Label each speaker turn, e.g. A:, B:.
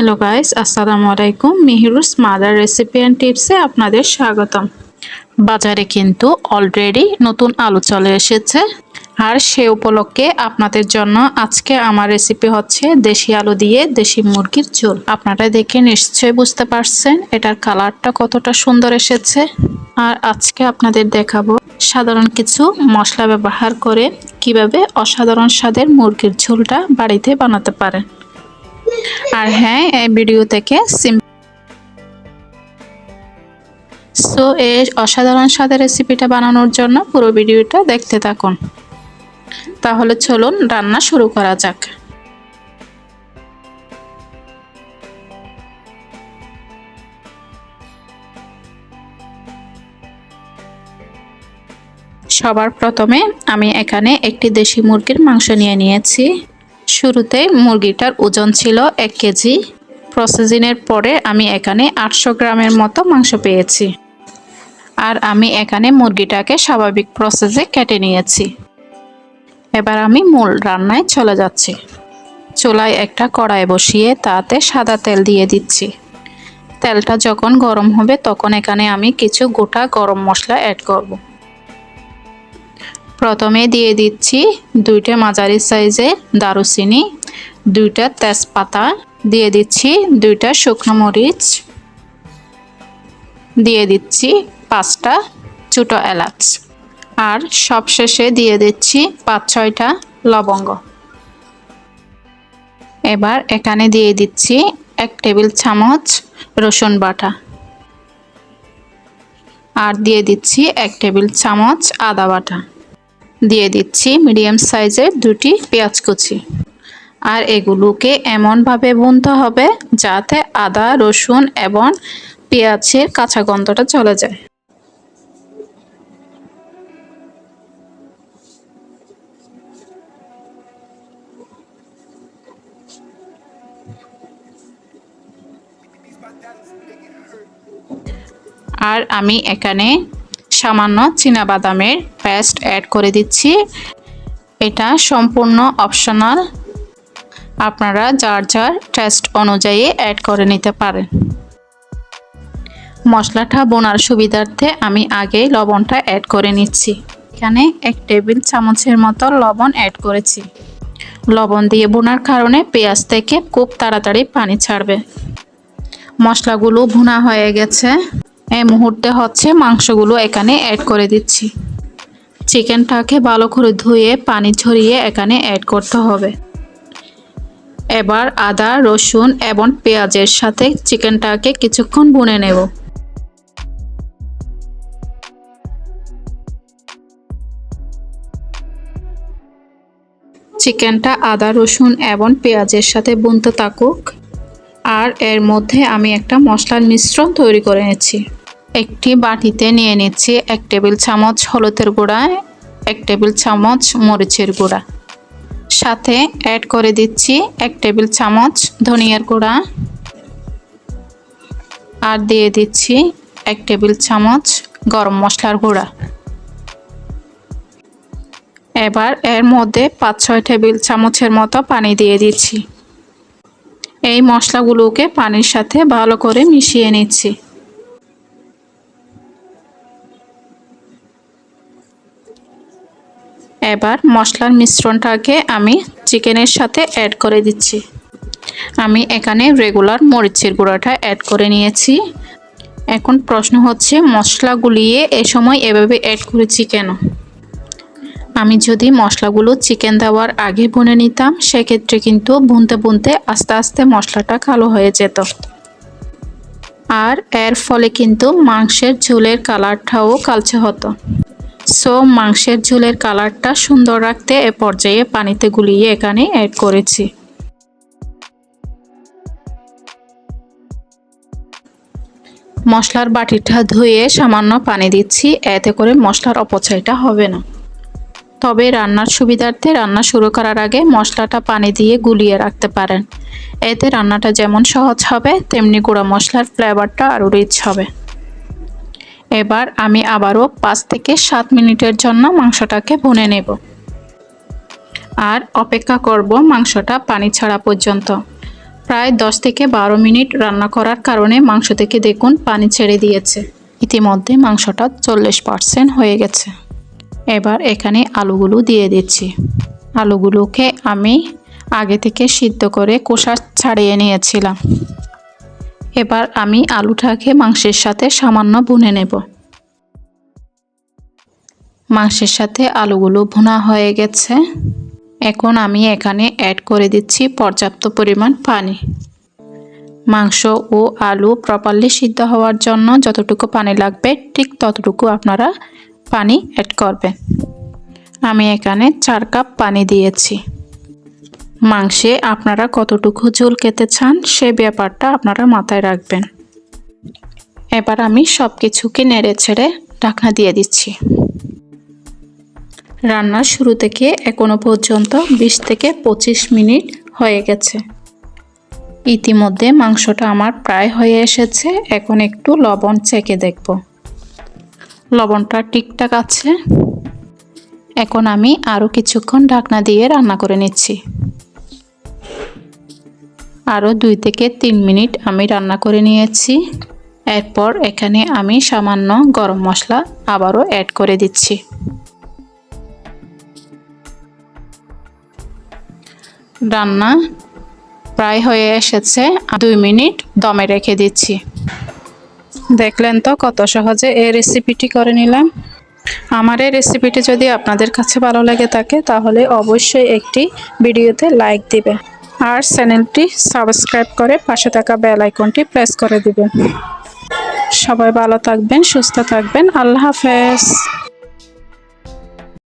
A: Hello guys আসসালামু আলাইকুম মিহিরুস মাদার রেসিপি অ্যান্ড টিপসে আপনাদের স্বাগতম। বাজারে কিন্তু অলরেডি নতুন আলু চলে এসেছে। আর সে উপলক্ষে আপনাদের জন্য আজকে আমার রেসিপি হচ্ছে দেশি আলু দিয়ে দেশি মুরগির ঝোল। আপনারা দেখে নিশ্চয়ই বুঝতে পারছেন এটার কালারটা কতটা সুন্দর এসেছে। আর আজকে আপনাদের দেখাবো সাধারণ কিছু মশলা ব্যবহার করে কীভাবে অসাধারণ স্বাদের মুরগির ঝোলটা বাড়িতে বানাতে পারেন। আর হ্যাঁ এই ভিডিও থেকে সো এই অসাধারণ স্বাদের রেসিপিটা বানানোর জন্য পুরো ভিডিওটা দেখতে থাকুন। তাহলে চলুন রান্না শুরু করা যাক। সবার প্রথমে আমি এখানে একটি দেশি মুরগির মাংস নিয়ে নিয়েছি। শুরুতে মুরগিটার ওজন ছিল এক কেজি। প্রসেসিংয়ের পরে আমি এখানে আটশো গ্রামের মতো মাংস পেয়েছি। আর আমি এখানে মুরগিটাকে স্বাভাবিক প্রসেসে কেটে নিয়েছি। এবার আমি মূল রান্নায় চলে যাচ্ছি। চুলায় একটা কড়াই বসিয়ে তাতে সাদা তেল দিয়ে দিচ্ছি। তেলটা যখন গরম হবে তখন এখানে আমি কিছু গোটা গরম মশলা অ্যাড করব। প্রথমে দিয়ে দিচ্ছি দুইটা মাঝারি সাইজের দারুচিনি, দুইটা তেজপাতা, দিয়ে দিচ্ছি দুইটা শুকনো মরিচ, দিয়ে দিচ্ছি পাঁচটা ছোটো এলাচ, আর সবশেষে দিয়ে দিচ্ছি পাঁচ ছয়টা লবঙ্গ। এবার এখানে দিয়ে দিচ্ছি এক টেবিল চামচ রসুন বাটা, আর দিয়ে দিচ্ছি এক টেবিল চামচ আদা বাটা। দিয়ে দিচ্ছি মিডিয়াম সাইজের দুটি পেঁয়াজ কুচি। আর এগুলোকে এমনভাবে বুনতে হবে যাতে আদা, রসুন এবং পেঁয়াজের কাঁচা গন্ধটা চলে যায়। আর আমি এখানে সামান্য বাদামের পেস্ট অ্যাড করে দিচ্ছি। এটা সম্পূর্ণ অপশনাল আপনারা যার যার টেস্ট অনুযায়ী অ্যাড করে নিতে পারেন। মশলাটা বোনার সুবিধার্থে আমি আগেই লবণটা অ্যাড করে নিচ্ছি। এখানে এক টেবিল চামচের মতো লবণ অ্যাড করেছি। লবণ দিয়ে বোনার কারণে পেঁয়াজ থেকে খুব তাড়াতাড়ি পানি ছাড়বে। মশলাগুলো ভুনা হয়ে গেছে। এই মুহূর্তে হচ্ছে মাংসগুলো এখানে অ্যাড করে দিচ্ছি। চিকেনটাকে ভালো করে ধুয়ে, পানি ছড়িয়ে এখানে অ্যাড করতে হবে। এবার আদা, রসুন এবং পেঁয়াজের সাথে চিকেনটাকে কিছুক্ষণ বুনে নেব। চিকেনটা আদা, রসুন এবং পেঁয়াজের সাথে বুনতে থাকুক। আর এর মধ্যে আমি একটা মশলার মিশ্রণ তৈরি করে নিচ্ছি। একটি বাটিতে নিয়ে নিচ্ছি এক টেবিল চামচ হলুদের গুঁড়া, এক টেবিল চামচ মরিচের গুঁড়া। সাথে অ্যাড করে দিচ্ছি এক টেবিল চামচ ধনিয়ার গুঁড়া। আর দিয়ে দিচ্ছি এক টেবিল চামচ গরম মশলার গুঁড়া। এবার এর মধ্যে পাঁচ ছয় টেবিল চামচের মতো পানি দিয়ে দিচ্ছি। এই মশলাগুলোকে পানির সাথে ভালো করে মিশিয়ে নিচ্ছি। এবার মশলার মিশ্রণটাকে আমি চিকেনের সাথে অ্যাড করে দিচ্ছি। আমি এখানে রেগুলার মরিচের গুঁড়াটা অ্যাড করে নিয়েছি। এখন প্রশ্ন হচ্ছে, মশলা গুলিয়ে এ সময় এভাবে অ্যাড করেছি কেন? আমি যদি মশলাগুলো চিকেন দেওয়ার আগে বুনে নিতাম, সেক্ষেত্রে কিন্তু বুনতে বুনতে আস্তে আস্তে মশলাটা কালো হয়ে যেত। আর এর ফলে কিন্তু মাংসের ঝোলের কালারটাও কালচে হতো। সো মাংসের ঝোলের কালারটা সুন্দর রাখতে এ পর্যায়ে পানিতে গুলিয়ে এখানে অ্যাড করেছি। মশলার বাটিটা ধুয়ে সামান্য পানি দিচ্ছি, এতে করে মশলার অপচয়টা হবে না। তবে রান্নার সুবিধার্থে রান্না শুরু করার আগে মশলাটা পানি দিয়ে গুলিয়ে রাখতে পারেন। এতে রান্নাটা যেমন সহজ হবে, তেমনি গুঁড়া মশলার ফ্লেভারটা আরও রিচ হবে। এবার আমি আবারও পাঁচ থেকে সাত মিনিটের জন্য মাংসটাকে ভুনে নেব। আর অপেক্ষা করব মাংসটা পানি ছাড়া পর্যন্ত। প্রায় দশ থেকে বারো মিনিট রান্না করার কারণে মাংস থেকে দেখুন পানি ছেড়ে দিয়েছে। ইতিমধ্যে মাংসটা চল্লিশ পার্সেন্ট হয়ে গেছে। এবার এখানে আলুগুলো দিয়ে দিচ্ছি। আলুগুলোকে আমি আগে থেকে সিদ্ধ করে কোষা ছাড়িয়ে নিয়েছিলাম। এবার আমি আলুটাকে মাংসের সাথে সামান্য ভুনে নেব। মাংসের সাথে আলুগুলো ভুনা হয়ে গেছে। এখন আমি এখানে অ্যাড করে দিচ্ছি পর্যাপ্ত পরিমাণ পানি। মাংস ও আলু প্রপারলি সিদ্ধ হওয়ার জন্য যতটুকু পানি লাগবে, ঠিক ততটুকু আপনারা পানি অ্যাড করবেন। আমি এখানে চার কাপ পানি দিয়েছি। মাংসে আপনারা কতটুকু ঝোল খেতে চান সে ব্যাপারটা আপনারা মাথায় রাখবেন। এবার আমি সব কিছুকে নেড়ে ছেড়ে ঢাকনা দিয়ে দিচ্ছি। রান্নার শুরু থেকে এখনও পর্যন্ত বিশ থেকে পঁচিশ মিনিট হয়ে গেছে। ইতিমধ্যে মাংসটা আমার প্রায় হয়ে এসেছে, এখন একটু লবণ চেকে দেখব। লবণটা ঠিকঠাক আছে? এখন আমি আরও কিছুক্ষণ ঢাকনা দিয়ে রান্না করে নিচ্ছি। আরও দুই থেকে তিন মিনিট আমি রান্না করে নিয়েছি। এরপর এখানে আমি সামান্য গরম মশলা আবারও অ্যাড করে দিচ্ছি। রান্না প্রায় হয়ে এসেছে, দুই মিনিট দমে রেখে দিচ্ছি। দেখলেন তো কত সহজে এই রেসিপিটি করে নিলাম। আমার এই রেসিপিটি যদি আপনাদের কাছে ভালো লেগে থাকে, তাহলে অবশ্যই একটি ভিডিওতে লাইক দিবেন আর চ্যানেলটি সাবস্ক্রাইব করে পাশে থাকা বেল আইকনটি প্রেস করে দিবেন। সবাই ভালো থাকবেন, সুস্থ থাকবেন। আল্লাহ হাফেজ।